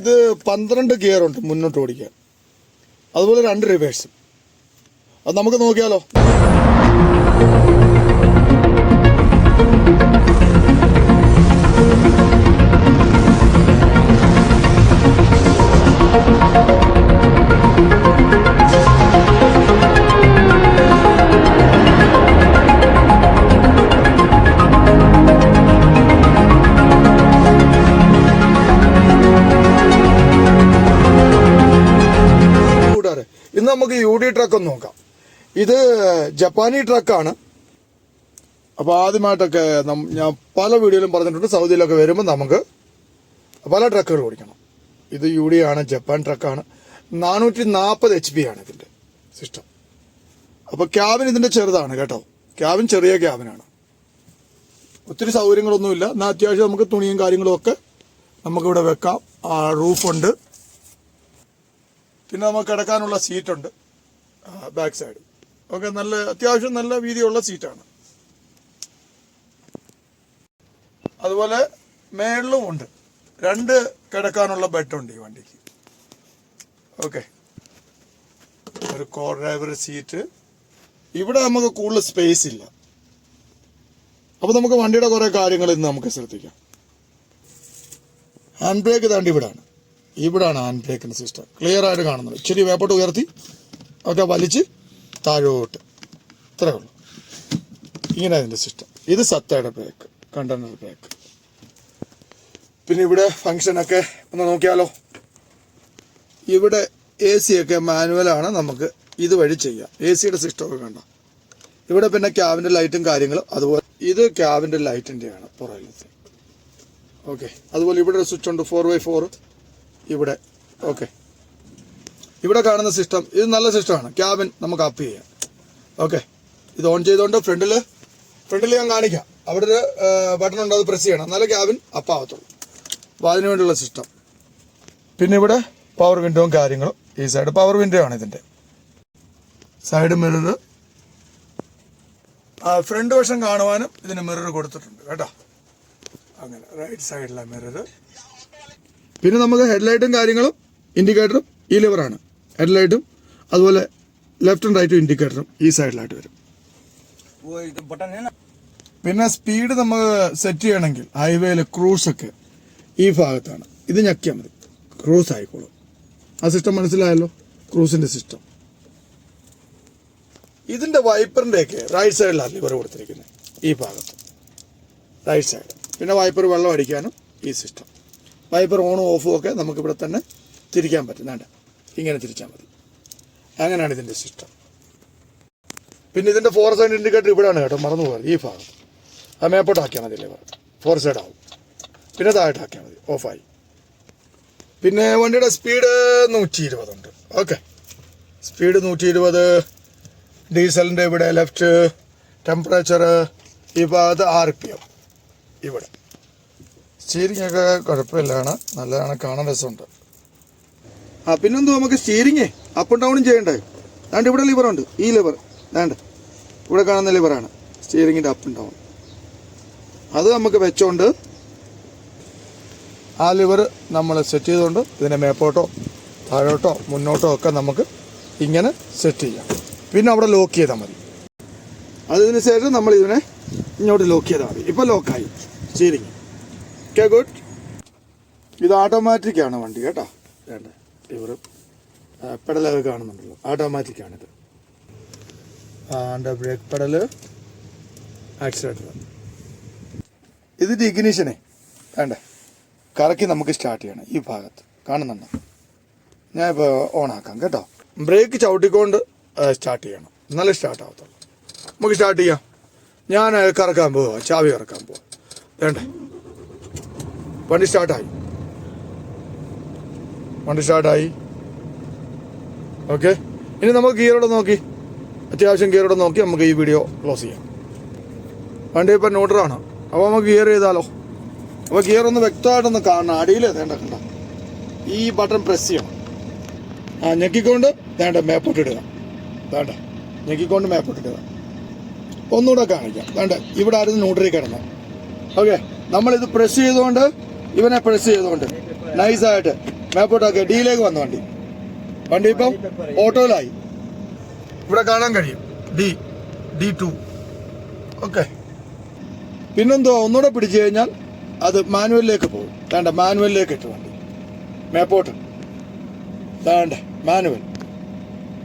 ഇത് പന്ത്രണ്ട് ഉണ്ട് മുന്നോട്ട് ഓടിക്കാൻ. അതുപോലെ രണ്ട് റിവേഴ്സും അത് നമുക്ക് നോക്കിയാലോ? നമുക്ക് യു ഡി ട്രക്ക് ഒന്ന് നോക്കാം. ഇത് ജപ്പാനി ട്രക്കാണ്. അപ്പോൾ ആദ്യമായിട്ടൊക്കെ ഞാൻ പല വീഡിയോയിലും പറഞ്ഞിട്ടുണ്ട് സൗദിയിലൊക്കെ വരുമ്പോൾ നമുക്ക് പല ട്രക്കുകൾ ഓടിക്കണം. ഇത് യു ഡി ആണ് ജപ്പാൻ ട്രക്കാണ്. നാനൂറ്റി നാൽപ്പത് എച്ച് പി ആണ് ഇതിന്റെ സിസ്റ്റം. അപ്പോൾ ക്യാബിൻ ഇതിന്റെ ചെറുതാണ് കേട്ടോ. ക്യാബിൻ ചെറിയ ക്യാബിനാണ്. ഒത്തിരി സൗകര്യങ്ങളൊന്നുമില്ല. എന്നാൽ അത്യാവശ്യം നമുക്ക് തുണിയും കാര്യങ്ങളും ഒക്കെ നമുക്കിവിടെ വെക്കാം. റൂഫുണ്ട്. പിന്നെ നമുക്ക് കിടക്കാനുള്ള സീറ്റുണ്ട് ബാക്ക് സൈഡ് ഓക്കെ നല്ല അത്യാവശ്യം നല്ല വീതിയുള്ള സീറ്റാണ്. അതുപോലെ മേളിലും ഉണ്ട്. രണ്ട് കിടക്കാനുള്ള ബെഡുണ്ട് ഈ വണ്ടിക്ക്. ഓക്കെ. ഒരു കോ ഡ്രൈവർ സീറ്റ് ഇവിടെ നമുക്ക് കൂടുതൽ സ്പേസ് ഇല്ല. അപ്പോൾ നമുക്ക് വണ്ടിയുടെ കുറേ കാര്യങ്ങൾ ഇന്ന് നമുക്ക് ശ്രദ്ധിക്കാം. ഹാൻഡ് ബ്രേക്ക് താണ്ടി ഇവിടാണ്. ഇവിടാണ് ഹാൻഡ് ബ്രേക്കിന്റെ സിസ്റ്റം. ക്ലിയർ ആയിട്ട് കാണുന്നത് ഇച്ചിരി വേപ്പോട്ട് ഉയർത്തി ഒക്കെ വലിച്ച് താഴോട്ട്. ഇത്രയേ ഉള്ളൂ. ഇങ്ങനെ അതിന്റെ സിസ്റ്റം. ഇത് സത്തയുടെ ബ്രേക്ക് കണ്ടെയ്നർ ബ്രേക്ക്. പിന്നെ ഇവിടെ ഫങ്ഷനൊക്കെ ഒന്ന് നോക്കിയാലോ? ഇവിടെ എ സി ഒക്കെ മാനുവലാണ് നമുക്ക് ഇതുവഴി ചെയ്യാം. എ സിയുടെ സിസ്റ്റം ഒക്കെ കണ്ട? ഇവിടെ പിന്നെ ക്യാബിന്റെ ലൈറ്റും കാര്യങ്ങളും അതുപോലെ ഇത് ക്യാബിന്റെ ലൈറ്റിന്റെയാണ് പുറകിലത്തെ. ഓക്കെ അതുപോലെ ഇവിടെ ഒരു സ്വിച്ച് ഉണ്ട് ഫോർ ബൈ ഫോർ ഇവിടെ. ഓക്കെ ഇവിടെ കാണുന്ന സിസ്റ്റം ഇത് നല്ല സിസ്റ്റമാണ് ക്യാബിൻ നമുക്ക് അപ്പ് ചെയ്യാം. ഓക്കെ ഇത് ഓൺ ചെയ്തുകൊണ്ട് ഫ്രണ്ടിൽ ഫ്രണ്ടിൽ ഞാൻ കാണിക്കാം. അവിടെ ഒരു ബട്ടൺ ഉണ്ട് അത് പ്രസ് ചെയ്യണം. എന്നാലേ ക്യാബിൻ അപ്പ് ആവത്തുള്ളൂ. അപ്പോൾ അതിനു വേണ്ടിയുള്ള സിസ്റ്റം പിന്നെ ഇവിടെ പവർ വിൻഡോയും കാര്യങ്ങളും. ഈ സൈഡ് പവർ വിൻഡോ ആണ് ഇതിന്റെ സൈഡ് മിറർ ഫ്രണ്ട് വശം കാണുവാനും ഇതിന് മിറർ കൊടുത്തിട്ടുണ്ട്. കേട്ടോ? അങ്ങനെ റൈറ്റ് സൈഡിലെ മിറർ പിന്നെ നമുക്ക് ഹെഡ്ലൈറ്റും കാര്യങ്ങളും ഇൻഡിക്കേറ്ററും ഈ ലിവറാണ് ഹെഡ്ലൈറ്റും അതുപോലെ ലെഫ്റ്റ് ആൻഡ് റൈറ്റും ഇൻഡിക്കേറ്ററും ഈ സൈഡിലായിട്ട് വരും. പിന്നെ സ്പീഡ് നമ്മൾ സെറ്റ് ചെയ്യണമെങ്കിൽ ഹൈവേയിൽ ക്രൂസൊക്കെ ഈ ഭാഗത്താണ്. ഇത് ഞെക്കിയാൽ മതി. ക്രൂസ് ആയിക്കോളും. ആ സിസ്റ്റം മനസ്സിലായല്ലോ? ക്രൂസിന്റെ സിസ്റ്റം ഇതിന്റെ വൈപ്പറിന്റെയൊക്കെ റൈറ്റ് സൈഡിലാണ് ലിവർ കൊടുത്തിരിക്കുന്നത്. ഈ ഭാഗത്ത്. റൈറ്റ് സൈഡ് പിന്നെ വൈപ്പർ വെള്ളം അടിക്കാനും ഈ സിസ്റ്റം വൈപ്പർ ഓണും ഓഫും ഒക്കെ നമുക്കിവിടെ തന്നെ തിരിക്കാൻ പറ്റും. വേണ്ട. ഇങ്ങനെ തിരിച്ചാൽ മതി. അങ്ങനെയാണ് ഇതിന്റെ സിസ്റ്റം പിന്നെ ഇതിന്റെ ഫോർ സൈഡ് ഇൻഡിക്കേറ്റർ ഇവിടെയാണ് കേട്ടോ മറന്നു പോകാറ് ഈ ഭാഗം. ആ അത് മേപ്പോട്ടാക്കിയാൽ മതി ലേബർ ഫോർ സൈഡ് ആവും. പിന്നെ താഴോട്ടാക്കിയാൽ മതി. ഓഫായി പിന്നെ വണ്ടിയുടെ സ്പീഡ് നൂറ്റി ഇരുപതുണ്ട് ഓക്കെ സ്പീഡ് നൂറ്റി ഇരുപത് ഡീസലിന്റെ ഇവിടെ ലെഫ്റ്റ് ടെമ്പറേച്ചർ ഈ ഭാഗത്ത് ആർ പി എം ഇവിടെ. സ്റ്റീരിംഗ് ഒക്കെ കുഴപ്പമില്ലാണ്. നല്ലതാണ്. കാണാൻ രസമുണ്ട്. ആ പിന്നെന്തോ നമുക്ക് സ്റ്റീരിങ്ങേ അപ്പ് ഡൗണും ചെയ്യണ്ടേ? ദാണ്ട് ഇവിടെ ലിവറുണ്ട് ഈ ലിവർ ദാണ്ട്. ഇവിടെ കാണുന്ന ലിവറാണ് സ്റ്റിയറിങ്ങിന്റെ അപ്പ് ഡൗൺ അത് നമുക്ക് വെച്ചോണ്ട് ആ ലിവർ നമ്മൾ സെറ്റ് ചെയ്തുകൊണ്ട് ഇതിനെ മേപ്പോട്ടോ താഴോട്ടോ മുന്നോട്ടോ ഒക്കെ നമുക്ക് ഇങ്ങനെ സെറ്റ് ചെയ്യാം. പിന്നെ അവിടെ ലോക്ക് ചെയ്താൽ മതി. അതിന് ശേഷം നമ്മൾ ഇതിനെ ഇങ്ങോട്ട് ലോക്ക് ചെയ്താൽ മതി. ഇപ്പോൾ ലോക്കായി സ്റ്റിയറിങ് ഓക്കെ ഗുഡ് ഇത് ഓട്ടോമാറ്റിക് ആണ് വണ്ടി കേട്ടോ? വേണ്ട ഇവർ പെടലൊക്കെ കാണുന്നുണ്ടല്ലോ. ഓട്ടോമാറ്റിക് ആണിത്. ആന്റെ ബ്രേക്ക് പെടൽ ആക്സിലേറ്റർ ഇതിന്റെ ഇഗ്നീഷനെ വേണ്ടേ? കറക്കി നമുക്ക് സ്റ്റാർട്ട് ചെയ്യണം ഈ ഭാഗത്ത്. കാണുന്നുണ്ടോ? ഞാൻ ഇപ്പോൾ ഓൺ ആക്കാം കേട്ടോ? ബ്രേക്ക് ചവിട്ടിക്കൊണ്ട് സ്റ്റാർട്ട് ചെയ്യണം. എന്നാലേ സ്റ്റാർട്ട് ആവത്തുള്ളൂ. നമുക്ക് സ്റ്റാർട്ട് ചെയ്യാം. ഞാൻ കറക്കാൻ പോവാ ചാവി കറക്കാൻ പോവാ. വേണ്ടേ? വണ്ടി സ്റ്റാർട്ടായി. വണ്ടി സ്റ്റാർട്ടായി. ഓക്കെ ഇനി നമുക്ക് ഗിയറോടെ നോക്കി. അത്യാവശ്യം ഗിയറോടെ നോക്കി നമുക്ക് ഈ വീഡിയോ ക്ലോസ് ചെയ്യാം. വണ്ടി ഇപ്പം ന്യൂട്രലാണ് അപ്പോൾ നമുക്ക് ഗിയർ ചെയ്താലോ? അപ്പോൾ ഗിയർ ഒന്ന് വ്യക്തമായിട്ടൊന്ന് കാണണം. അടിയിൽ വേണ്ട കണ്ട. ഈ ബട്ടൺ പ്രസ് ചെയ്യണം. ആ ഞെക്കിക്കൊണ്ട് വേണ്ട മേപ്പോട്ട് ഇടുക. വേണ്ട ഞെക്കിക്കൊണ്ട് മേപ്പോട്ട് ഇടുക. ഒന്നുകൂടെ കാണിക്കാം. വേണ്ട ഇവിടെ ആയിരുന്നു ന്യൂട്രി കിടന്നത് ഓക്കെ നമ്മളിത് പ്രസ് ചെയ്തുകൊണ്ട് ഇവനെ പ്രസ് ചെയ്തുകൊണ്ട് നൈസായിട്ട് മേപ്പോട്ടാക്കിയ ഡിയിലേക്ക് വന്ന വണ്ടി. വണ്ടി ഇപ്പം ഓട്ടോയിലായി ഇവിടെ കാണാൻ കഴിയും. ഡി ഡി ടു ഓക്കെ പിന്നെന്തോ ഒന്നുകൂടെ പിടിച്ചു കഴിഞ്ഞാൽ അത് മാനുവലിലേക്ക് പോകും. വേണ്ട മാനുവലിലേക്ക് ഇട്ട് വണ്ടി. മേപ്പോട്ട് വേണ്ട മാനുവൽ.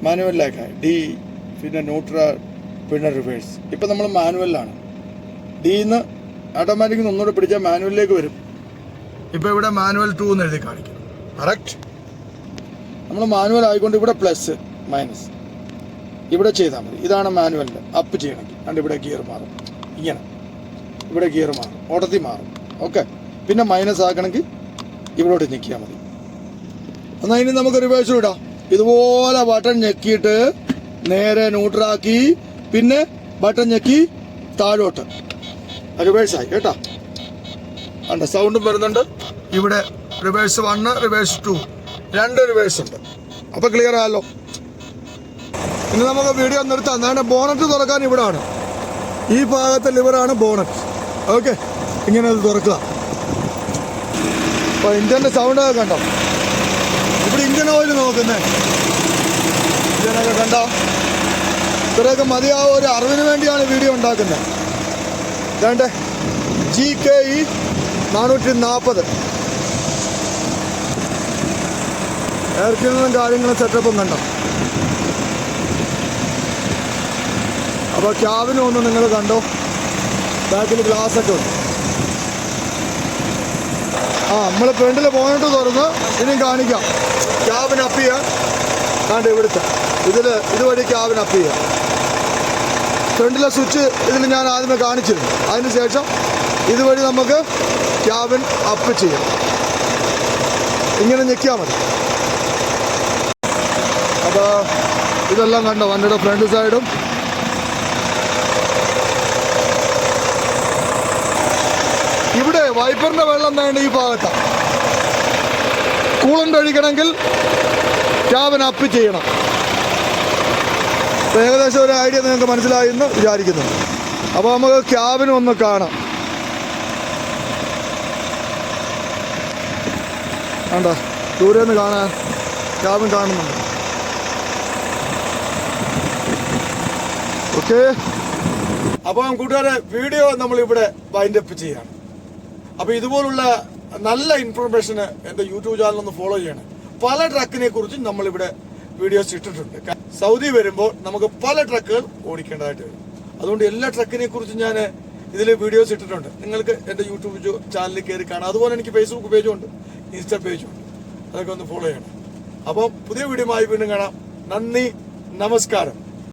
മാനുവലിലേക്ക് ഡി പിന്നെ ന്യൂട്രൽ പിന്നെ റിവേഴ്സ് ഇപ്പം നമ്മൾ മാനുവലിലാണ്. ഡിന്ന് ഓട്ടോമാറ്റിക് ഒന്നുകൂടെ പിടിച്ചാൽ മാനുവലിലേക്ക് വരും. ഇപ്പം ഇവിടെ മാനുവൽ ടു എന്ന് എഴുതി കാണിക്കും. കറക്റ്റ് നമ്മൾ മാനുവൽ ആയിക്കൊണ്ട് ഇവിടെ പ്ലസ് മൈനസ് ഇവിടെ ചെയ്താൽ മതി. ഇതാണ് മാനുവലിന്റെ അപ്പ് ചെയ്യണമെങ്കിൽ. കണ്ട് ഇവിടെ ഗിയർ മാറും. ഇങ്ങനെ. ഇവിടെ ഗിയർ മാറും. ഓടത്തി മാറും. ഓക്കെ പിന്നെ മൈനസ് ആക്കണമെങ്കിൽ ഇവിടോട്ട് ഞെക്കിയാൽ മതി. എന്നാൽ ഇനി നമുക്ക് റിവേഴ്സ് ഇടാം. ഇതുപോലെ ബട്ടൺ ഞെക്കിയിട്ട് നേരെ ന്യൂട്രാക്കി പിന്നെ ബട്ടൺ ഞെക്കി താഴോട്ട്. റിവേഴ്സായി കേട്ടോ? ഉണ്ട് സൗണ്ടും വരുന്നുണ്ട്. ഇവിടെ റിവേഴ്സ് വണ്ണ് റിവേഴ്സ് ടു രണ്ട് റിവേഴ്സ് ഉണ്ട്. അപ്പൊ ക്ലിയർ ആയല്ലോ. ഇനി നമുക്ക് വീഡിയോ നിർത്താം എന്താണ് ബോണറ്റ് തുറക്കാൻ ഇവിടാണ്. ഈ ഭാഗത്തിൽ ഇവിടാണ് ബോണറ്റ് ഓക്കെ ഇങ്ങനെ അത് തുറക്കുക. അപ്പൊ ഇന്ത്യന്റെ സൗണ്ട് ഒക്കെ കണ്ടോ? ഇവിടെ ഇന്ത്യൻ ഓയിൽ നോക്കുന്നേ. ഇന്ത്യനൊക്കെ കണ്ടോ? ഇത്രയൊക്കെ മതിയാവും. ഒരു അറിവിന് വേണ്ടിയാണ് വീഡിയോ ഉണ്ടാക്കുന്നത്. വേണ്ടേ ജി കെ ഇ നാനൂറ്റി നാൽപ്പത് എയർ കാര്യങ്ങളും സെറ്റപ്പും കണ്ടോ? അപ്പോൾ ക്യാബിനും ഒന്ന് നിങ്ങൾ കണ്ടോ? ബാക്കിൽ ഗ്ലാസ് ഒക്കെ ഉണ്ട്. ആ നമ്മൾ ഫ്രണ്ടിൽ പോയിട്ട് തുറന്ന് ഇനിയും കാണിക്കാം. ക്യാബിന് അപ്പ് ചെയ്യാം കണ്ട് ഇവിടുത്തെ? ഇതിൽ ഇതുവഴി ക്യാബിന് അപ്പ് ചെയ്യാം. ഫ്രണ്ടിലെ സ്വിച്ച് ഇതിൽ ഞാൻ ആദ്യമേ കാണിച്ചിരുന്നു. അതിന് ശേഷം ഇതുവഴി നമുക്ക് ക്യാബിൻ അപ്പ് ചെയ്യാം. ഇങ്ങനെ ഞെക്കിയാൽ മതി. അപ്പോൾ ഇതെല്ലാം കണ്ടോ? വണ്ടിയുടെ ഫ്രണ്ട് സൈഡും ഇവിടെ വൈപ്പറിന്റെ വെള്ളം വേണ്ട ഈ ഭാഗത്താണ് കൂളന്റ് ഒഴിക്കണമെങ്കിൽ ക്യാബിൻ അപ്പ് ചെയ്യണം. ഏകദേശം ഒരു ഐഡിയ നിങ്ങൾക്ക് മനസ്സിലായി എന്ന് വിചാരിക്കുന്നു. അപ്പോൾ നമുക്ക് ക്യാബിനും ഒന്ന് കാണാം. വേണ്ട ദൂരെ നിന്ന് കാണാൻ ക്യാബിൻ കാണുന്നുണ്ട്. ഓക്കെ അപ്പം കൂട്ടുകാരെ വീഡിയോ നമ്മൾ ഇവിടെ വൈൻഡ് അപ്പ് ചെയ്യാണ്. അപ്പോൾ ഇതുപോലുള്ള നല്ല ഇൻഫർമേഷന് എന്റെ യൂട്യൂബ് ചാനൽ ഒന്ന് ഫോളോ ചെയ്യണം. പല ട്രക്കിനെ കുറിച്ചും നമ്മളിവിടെ വീഡിയോസ് ഇട്ടിട്ടുണ്ട്. സൗദി വരുമ്പോൾ നമുക്ക് പല ട്രക്കുകൾ ഓടിക്കേണ്ടതായിട്ട് വരും. അതുകൊണ്ട് എല്ലാ ട്രക്കിനെ കുറിച്ചും ഞാൻ ഇതിൽ വീഡിയോസ് ഇട്ടിട്ടുണ്ട്. നിങ്ങൾക്ക് എന്റെ യൂട്യൂബ് ചാനലിൽ കയറി കാണാം. അതുപോലെ എനിക്ക് ഫേസ്ബുക്ക് പേജും ഉണ്ട്. ഇൻസ്റ്റാ പേജും അതൊക്കെ ഒന്ന് ഫോളോ ചെയ്യണം. അപ്പോൾ പുതിയ വീഡിയോ ആയി വീണ്ടും കാണാം. നന്ദി നമസ്കാരം.